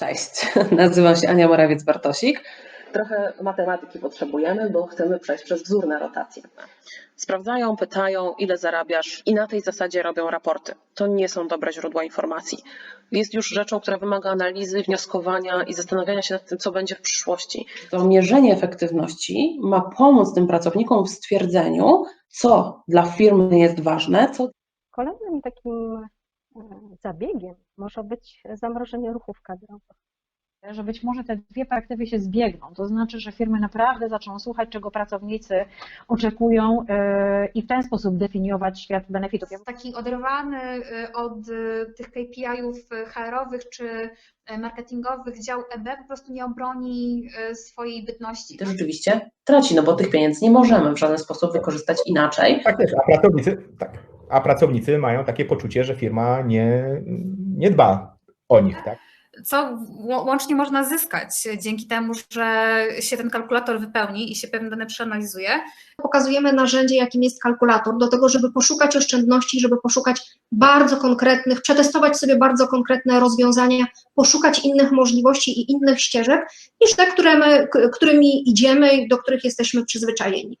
Cześć, nazywam się Ania Morawiec-Bartosik. Trochę matematyki potrzebujemy, bo chcemy przejść przez wzór na rotację. Sprawdzają, pytają, ile zarabiasz i na tej zasadzie robią raporty. To nie są dobre źródła informacji. Jest już rzeczą, która wymaga analizy, wnioskowania i zastanawiania się nad tym, co będzie w przyszłości. To mierzenie efektywności ma pomóc tym pracownikom w stwierdzeniu, co dla firmy jest ważne, co Kolejnym takim zabiegiem może być zamrożenie ruchów kadrowych. że być może te dwie perspektywy się zbiegną. To znaczy, że firmy naprawdę zaczną słuchać, czego pracownicy oczekują yy, i w ten sposób definiować świat benefitów. taki oderwany y, od y, tych KPI-ów HR-owych czy marketingowych dział EB po prostu nie obroni swojej bytności. to rzeczywiście traci, no bo tych pieniędzy nie możemy w żaden sposób wykorzystać inaczej. Tak też, a pracownicy, tak, a pracownicy mają takie poczucie, że firma nie, nie dba o nich, tak? co łącznie można zyskać dzięki temu, że się ten kalkulator wypełni i się pewne dane przeanalizuje. Pokazujemy narzędzie, jakim jest kalkulator, do tego, żeby poszukać oszczędności, żeby poszukać bardzo konkretnych, przetestować sobie bardzo konkretne rozwiązania, poszukać innych możliwości i innych ścieżek niż te, które my, którymi idziemy i do których jesteśmy przyzwyczajeni.